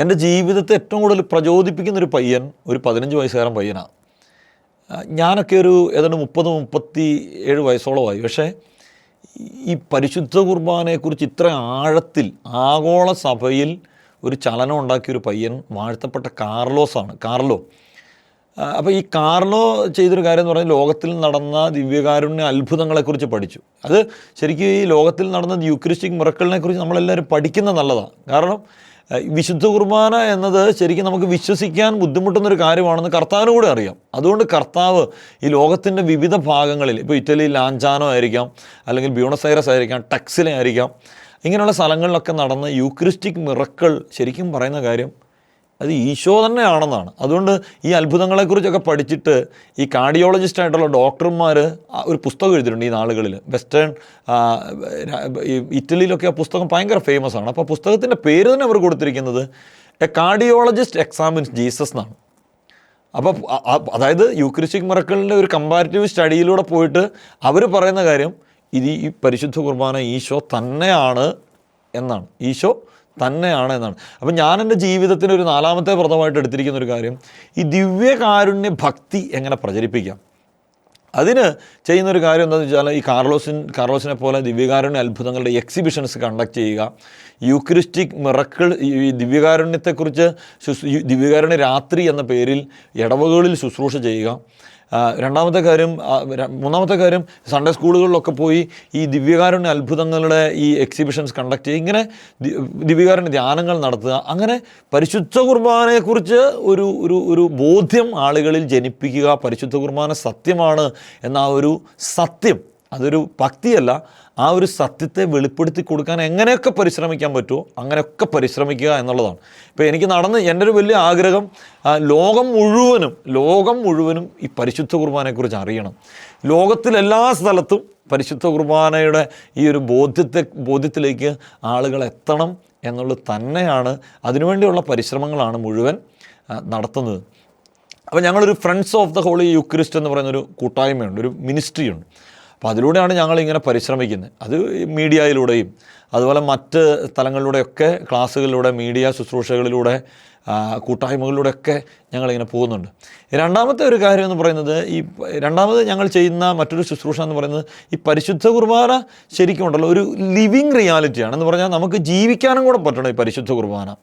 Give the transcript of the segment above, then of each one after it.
എന്റെ ജീവിതത്തെ ഏറ്റവും കൂടുതൽ പ്രചോദിപ്പിക്കുന്ന ഒരു പയ്യൻ ഒരു പതിനഞ്ച് വയസ്സുകാരൻ പയ്യനാണ് ഞാനൊക്കെ ഒരു ഏതാണ്ട് മുപ്പത് മുപ്പത്തി ഏഴ് വയസ്സോളമായി. പക്ഷേ ഈ പരിശുദ്ധ കുർബാനയെക്കുറിച്ച് ഇത്ര ആഴത്തിൽ ആഗോള സഭയിൽ ഒരു ചലനം ഉണ്ടാക്കിയ ഒരു പയ്യൻ വാഴ്ത്തപ്പെട്ട കാർലോസാണ് കാർലോ. അപ്പോൾ ഈ കാർലോ ചെയ്തൊരു കാര്യം എന്ന് പറഞ്ഞാൽ ലോകത്തിൽ നടന്ന ദിവ്യകാരുണ്യ അത്ഭുതങ്ങളെക്കുറിച്ച് പഠിച്ചു. അത് ശരിക്കും ഈ ലോകത്തിൽ നടന്ന യൂക്രിസ്റ്റിക് മുറക്കളിനെ കുറിച്ച് നമ്മളെല്ലാവരും പഠിക്കുന്നത് നല്ലതാണ്. കാരണം വിശുദ്ധ കുർബാന എന്നത് ശരിക്കും നമുക്ക് വിശ്വസിക്കാൻ ബുദ്ധിമുട്ടുന്നൊരു കാര്യമാണെന്ന് കർത്താവിന് കൂടെ അറിയാം. അതുകൊണ്ട് കർത്താവ് ഈ ലോകത്തിന്റെ വിവിധ ഭാഗങ്ങളിൽ ഇപ്പോൾ ഇറ്റലിയിൽ ലാഞ്ചാനോ ആയിരിക്കാം അല്ലെങ്കിൽ ബ്യൂണസൈറസ് ആയിരിക്കാം ടെക്സിലെ ആയിരിക്കാം ഇങ്ങനെയുള്ള സ്ഥലങ്ങളിലൊക്കെ നടന്ന യൂക്രിസ്റ്റിക് മിറക്കൾ ശരിക്കും പറയുന്ന കാര്യം അത് ഈശോ തന്നെയാണെന്നാണ്. അതുകൊണ്ട് ഈ അത്ഭുതങ്ങളെക്കുറിച്ചൊക്കെ പഠിച്ചിട്ട് ഈ കാർഡിയോളജിസ്റ്റ് ആയിട്ടുള്ള ഡോക്ടർമാർ ഒരു പുസ്തകം എഴുതിയിട്ടുണ്ട് ഈ നാളുകളിൽ വെസ്റ്റേൺ ഇറ്റലിയിലൊക്കെ ആ പുസ്തകം ഭയങ്കര ഫേമസ് ആണ്. അപ്പോൾ പുസ്തകത്തിന്റെ പേര് തന്നെ അവർ കൊടുത്തിരിക്കുന്നത് എ കാർഡിയോളജിസ്റ്റ് എക്സാമിൻസ് ജീസസ് എന്നാണ്. അപ്പോൾ അതായത് യൂക്രിസ്റ്റിക് മറക്കളിന്റെ ഒരു കമ്പാരിറ്റീവ് സ്റ്റഡിയിലൂടെ പോയിട്ട് അവർ പറയുന്ന കാര്യം ഇത് ഈ പരിശുദ്ധ കുർബാന ഈശോ തന്നെയാണ് എന്നാണ്. ഈശോ തന്നെയാണ് എന്നാണ് അപ്പം ഞാൻ എന്റെ ജീവിതത്തിന് ഒരു നാലാമത്തെ പ്രഥമമായിട്ട് എടുത്തിരിക്കുന്ന ഒരു കാര്യം ഈ ദിവ്യകാരുണ്യ ഭക്തി എങ്ങനെ പ്രചരിപ്പിക്കാം? അതിന് ചെയ്യുന്നൊരു കാര്യം എന്താണെന്ന് വെച്ചാൽ ഈ കാർലോസിൻ കാർലോസിനെ പോലെ ദിവ്യകാരുണ്യ അത്ഭുതങ്ങളുടെ എക്സിബിഷൻസ് കണ്ടക്ട് ചെയ്യുക. യൂക്രിസ്റ്റിക് മിറക്കിൾ ഈ ദിവ്യകാരുണ്യത്തെക്കുറിച്ച് ദിവ്യകാരുണ്യ രാത്രി എന്ന പേരിൽ ഇടവകളിൽ ശുശ്രൂഷ ചെയ്യുക. രണ്ടാമത്തെ കാര്യം മൂന്നാമത്തെ കാര്യം സൺഡേ സ്കൂളുകളിലൊക്കെ പോയി ഈ ദിവ്യകാരുണ്യ അത്ഭുതങ്ങളുടെ ഈ എക്സിബിഷൻസ് കണ്ടക്ട് ചെയ്യുക ഇങ്ങനെ ദിവ്യകാരുണ്യ ധ്യാനങ്ങൾ നടത്തുക അങ്ങനെ പരിശുദ്ധ കുർബാനയെക്കുറിച്ച് ഒരു ഒരു ഒരു ബോധ്യം ആളുകളിൽ ജനിപ്പിക്കുക പരിശുദ്ധ കുർബാന സത്യമാണ് എന്ന ആ ഒരു സത്യം അതൊരു ഭക്തിയല്ല. ആ ഒരു സത്യത്തെ വെളിപ്പെടുത്തി കൊടുക്കാൻ എങ്ങനെയൊക്കെ പരിശ്രമിക്കാൻ പറ്റുമോ അങ്ങനെയൊക്കെ പരിശ്രമിക്കുക എന്നുള്ളതാണ്. ഇപ്പോൾ എനിക്ക് നടന്ന് എന്റെ ഒരു വലിയ ആഗ്രഹം ലോകം മുഴുവനും ലോകം മുഴുവനും ഈ പരിശുദ്ധ കുർബാനയെക്കുറിച്ച് അറിയണം. ലോകത്തിലെല്ലാ സ്ഥലത്തും പരിശുദ്ധ കുർബാനയുടെ ഈ ഒരു ബോധ്യത്തെ ബോധ്യത്തിലേക്ക് ആളുകൾ എത്തണം എന്നുള്ളത് തന്നെയാണ് അതിനുവേണ്ടിയുള്ള പരിശ്രമങ്ങളാണ് മുഴുവൻ നടത്തുന്നത്. അപ്പോൾ ഞങ്ങളൊരു friends of the holy Eucharist എന്ന് പറയുന്നൊരു കൂട്ടായ്മയുണ്ട് ഒരു മിനിസ്ട്രിയുണ്ട് അപ്പോൾ അതിലൂടെയാണ് ഞങ്ങൾ ഇങ്ങനെ പരിശ്രമിക്കുന്നത്. അത് മീഡിയയിലൂടെയും അതുപോലെ മറ്റ് സ്ഥലങ്ങളിലൂടെയൊക്കെ ക്ലാസ്സുകളിലൂടെ മീഡിയ ശുശ്രൂഷകളിലൂടെ കൂട്ടായ്മകളിലൂടെയൊക്കെ ഞങ്ങളിങ്ങനെ പോകുന്നുണ്ട്. രണ്ടാമത്തെ ഒരു കാര്യം എന്ന് പറയുന്നത് ഈ രണ്ടാമത് ഞങ്ങൾ ചെയ്യുന്ന മറ്റൊരു ശുശ്രൂഷ എന്ന് പറയുന്നത് ഈ പരിശുദ്ധ കുർബാന ശരിക്കും ഉണ്ടല്ലോ ഒരു ലിവിങ് റിയാലിറ്റിയാണ്. എന്ന് പറഞ്ഞാൽ നമുക്ക് ജീവിക്കാനും കൂടെ പറ്റണം ഈ പരിശുദ്ധ കുർബാന.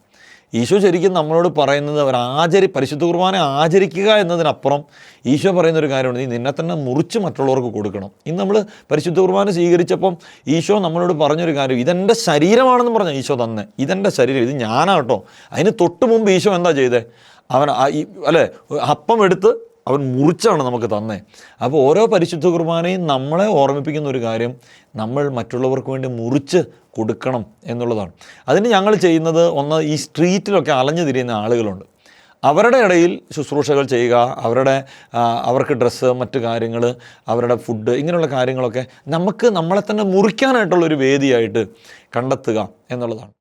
ഈശോ ശരിക്കും നമ്മളോട് പറയുന്നത് അവർ ആചരി പരിശുദ്ധ കുർബാന ആചരിക്കുക എന്നതിനപ്പുറം ഈശോ പറയുന്ന ഒരു കാര്യമുണ്ട്. നീ നിന്നെ തന്നെ മുറിച്ച് മറ്റുള്ളവർക്ക് കൊടുക്കണം. ഇന്ന് നമ്മൾ പരിശുദ്ധ കുർബാന സ്വീകരിച്ചപ്പം ഈശോ നമ്മളോട് പറഞ്ഞൊരു കാര്യം. ഇതെന്റെ ശരീരമാണെന്ന് പറഞ്ഞ ഈശോ തന്നെ. ഇതെന്റെ ശരീരം. ഇത് ഞാനാട്ടോ അതിന് തൊട്ട് മുമ്പ് ഈശോ എന്താ ചെയ്തേ? അവൻ അല്ലേ? അപ്പം എടുത്ത് അവൻ മുറിച്ചാണ് നമുക്ക് തന്നേ. അപ്പോൾ ഓരോ പരിശുദ്ധ കുർബാനയും നമ്മളെ ഓർമ്മിപ്പിക്കുന്ന ഒരു കാര്യം നമ്മൾ മറ്റുള്ളവർക്ക് വേണ്ടി മുറിച്ച് കൊടുക്കണം എന്നുള്ളതാണ്. അതിന് ഞങ്ങൾ ചെയ്യുന്നത് ഒന്ന് ഈ സ്ട്രീറ്റിലൊക്കെ അലഞ്ഞു തിരിയുന്ന ആളുകളുണ്ട്. അവരുടെ ഇടയിൽ ശുശ്രൂഷകൾ ചെയ്യുക അവരുടെ അവർക്ക് ഡ്രസ്സ് മറ്റു കാര്യങ്ങൾ അവരുടെ ഫുഡ് ഇങ്ങനെയുള്ള കാര്യങ്ങളൊക്കെ നമുക്ക് നമ്മളെ തന്നെ മുറിക്കാനായിട്ടുള്ളൊരു വേദിയായിട്ട് കണ്ടെത്തുക എന്നുള്ളതാണ്.